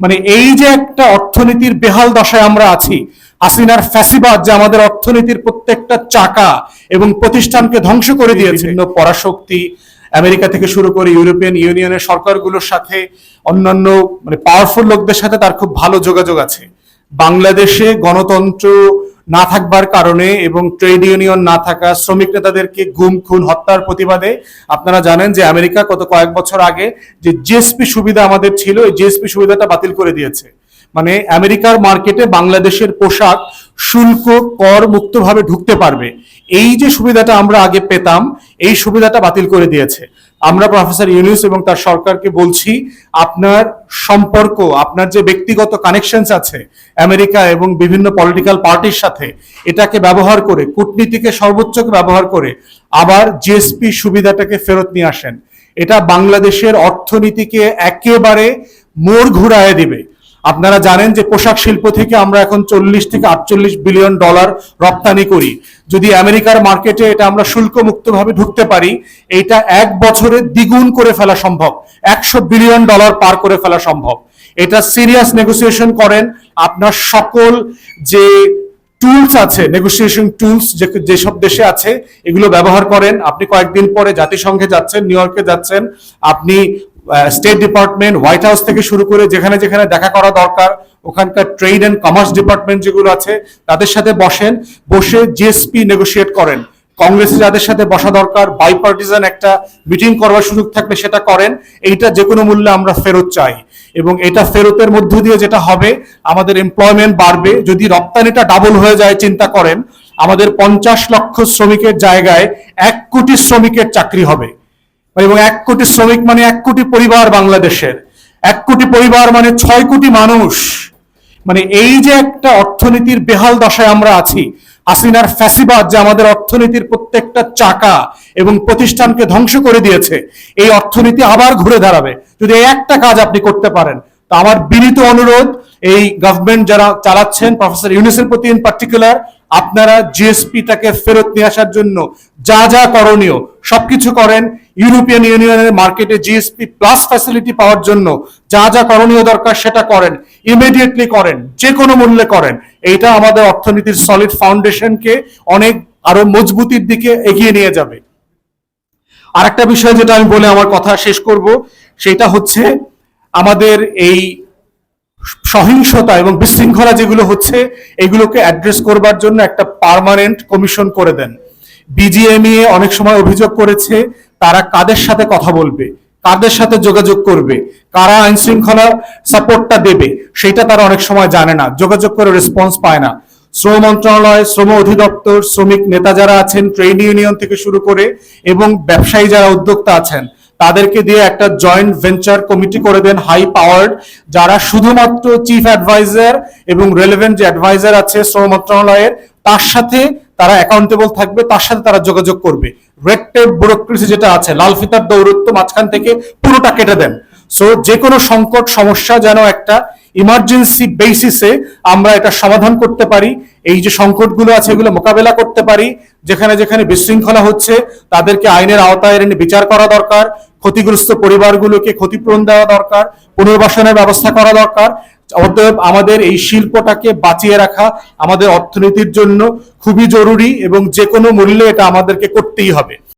মানে এই যে একটা অর্থনীতির বেহাল দশায় আমরা আছি আসিনার ফ্যাসিবাদ যে আমাদের অর্থনীতির প্রত্যেকটা চাকা এবং প্রতিষ্ঠানকে ধ্বংস করে দিয়েছে। বিভিন্ন পরাশক্তি, আমেরিকা থেকে শুরু করে ইউরোপিয়ান ইউনিয়নের সরকারগুলোর সাথে অন্যান্য মানে পাওয়ারফুল লোকদের সাথে তার খুব ভালো যোগাযোগ আছে। বাংলাদেশে গণতন্ত্র না থাকবার কারণে এবং ট্রেড ইউনিয়ন না থাকা শ্রমিক নেতাদেরকে গুম, খুন, হত্যার প্রতিবাদে আপনারা জানেন যে আমেরিকা গত কয়েক বছর আগে যে জিএসপি সুবিধা আমাদের ছিল, এই জিএসপি সুবিধাটা বাতিল করে দিয়েছে। মানে আমেরিকার মার্কেটে বাংলাদেশের পোশাক শুল্ক, কর মুক্তভাবে ঢুকতে পারবে। এই যে সুবিধাটা আমরা আগে পেতাম, এই সুবিধাটা বাতিল করে দিয়েছে। আমরা প্রফেসর ইউনুস এবং তার সরকারকে বলছি, আপনার সম্পর্ক, আপনার যে ব্যক্তিগত কানেকশনস আছে আমেরিকা এবং বিভিন্ন পলিটিক্যাল পার্টির সাথে, এটাকে ব্যবহার করে, কূটনীতিকে সর্বোচ্চ ব্যবহার করে আবার জিএসপি সুবিধাটাকে ফেরত নিয়ে আসেন। এটা বাংলাদেশের অর্থনীতিকে একেবারে মোড় ঘুরায় দিবে। আপনারা জানেন যে পোশাক শিল্প থেকে আমরা এখন চল্লিশ থেকে আটচল্লিশ বিলিয়ন ডলার রপ্তানি করি। যদি আমেরিকার মার্কেটে এটা আমরা শুল্ক মুক্তভাবে ঢুকতে পারি, এটা এক বছরে দ্বিগুণ করে ফেলা সম্ভব। একশো বিলিয়ন ডলার পার করে ফেলা সম্ভব। এটা সিরিয়াস নেগোসিয়েশন করেন। আপনার সকল যে টুলস আছে, নেগোসিয়েশন টুলস যে, যেসব দেশে আছে, এগুলো ব্যবহার করেন। আপনি কয়েকদিন পরে জাতিসংঘে যাচ্ছেন, নিউ ইয়র্কে যাচ্ছেন। আপনি স্টেট ডিপার্টমেন্ট হোয়াইট হাউস থেকে শুরু করে যেখানে যেখানে দেখা করা দরকার, ওখানকার ট্রেড অ্যান্ড কমার্স ডিপার্টমেন্ট যেগুলো আছে, তাদের সাথে বসেন, বসে জিএসপি নেগোসিয়েট করেন। কংগ্রেসে যাদের সাথে বসা দরকার বাইপার্টিজান একটা মিটিং করবার সুযোগ থাকলে সেটা করেন। এইটা যে কোনো মূল্যে আমরা ফেরত চাই। এবং এটা ফেরতের মধ্য দিয়ে যেটা হবে, আমাদের এমপ্লয়মেন্ট বাড়বে। যদি রপ্তানিটা ডাবল হয়ে যায়, চিন্তা করেন, আমাদের পঞ্চাশ লক্ষ শ্রমিকের জায়গায় এক কোটি শ্রমিকের চাকরি হবে। এবং এক কোটি শ্রমিক মানে এক কোটি পরিবার বাংলাদেশের। এক কোটি পরিবার মানে ছয় কোটি মানুষ। মানে এই যে একটা অর্থনীতির বেহাল দশায় আমরা আছি, হাসিনার ফ্যাসিবাদ যে আমাদের অর্থনীতির প্রত্যেকটা চাকা এবং প্রতিষ্ঠানকে ধ্বংস করে দিয়েছে, এই অর্থনীতি আবার ঘুরে দাঁড়াবে। যদি একটা কাজ আপনি করতে পারেন, তো আমার বিনীত অনুরোধ, এই গভর্নমেন্ট যারা চালাচ্ছেন প্রফেসর ইউনিসের প্রতি ইন পার্টিকুলার আপনারা জিএসপিটাকে ফেরত নিয়ে আসার জন্য যা যা করণীয় সবকিছু করেন ইউরোপিয়ান ইউনিয়নের মার্কেটে জিএসপি প্লাস ফ্যাসিলিটি পাওয়ার জন্য। যা যা করণীয় দরকার সেটা করেন ইমিডিয়েটলি করেন যে কোনো মূল্যে করেন। এইটা আমাদের অর্থনীতির সলিড ফাউন্ডেশনকে অনেক আরও মজবুতির দিকে এগিয়ে নিয়ে যাবে। আর একটা বিষয় যেটা আমি বলে আমার কথা শেষ করব, সেটা হচ্ছে আমাদের এই সহিংসতা এবং বিশৃঙ্খলা যেগুলো হচ্ছে, এগুলোকে অ্যাড্রেস করবার জন্য একটা পার্মানেন্ট কমিশন করে দেন। বিজিএমইএ অনেক সময় অভিযোগ করেছে, তারা কাদের সাথে কথা বলবে, কাদের সাথে যোগাযোগ করবে, কারা আইন শৃঙ্খলা সাপোর্টটা দেবে, সেটা তারা অনেক সময় জানে না, যোগাযোগ করে রেসপন্স পায় না। শ্রম মন্ত্রণালয়, শ্রম অধিদপ্তর, শ্রমিক নেতা যারা আছেন ট্রেড ইউনিয়ন থেকে শুরু করে এবং ব্যবসায়ী যারা উদ্যোক্তা আছেন, তাদেরকে দিয়ে একটা জয়েন্ট ভেঞ্চার কমিটি করে দেন হাই পাওয়ার্ড যারা শুধুমাত্র চিফ অ্যাডভাইজার এবং রেলেভেন্ট যে অ্যাডভাইজার আছে শ্রম মন্ত্রণালয়ের, তার সাথে তারা অ্যাকাউন্টেবল থাকবে, তার সাথে তারা যোগাযোগ করবে। রেড টেপ ব্যুরোক্রেসি যেটা আছে, লাল ফিতার দৌরত্ব মাঝখান থেকে পুরোটা কেটে দেন। সো যে কোনো সংকট, সমস্যা যেন একটা ইমার্জেন্সি বেসিসে আমরা এটা সমাধান করতে পারি, এই যে সংকটগুলো আছে এগুলো মোকাবেলা করতে পারি, যেখানে যেখানে বিশৃঙ্খলা হচ্ছে, তাদেরকে আইনের আওতায় এনে বিচার করা দরকার, ক্ষতিগ্রস্ত পরিবারগুলোকে ক্ষতিপূরণ দেওয়া দরকার, পুনর্বাসনের ব্যবস্থা করা দরকার। অতএব আমাদের এই শিল্পটাকে বাঁচিয়ে রাখা আমাদের অর্থনীতির জন্য খুবই জরুরি এবং যে কোনো মূল্যে এটা আমাদেরকে করতেই হবে।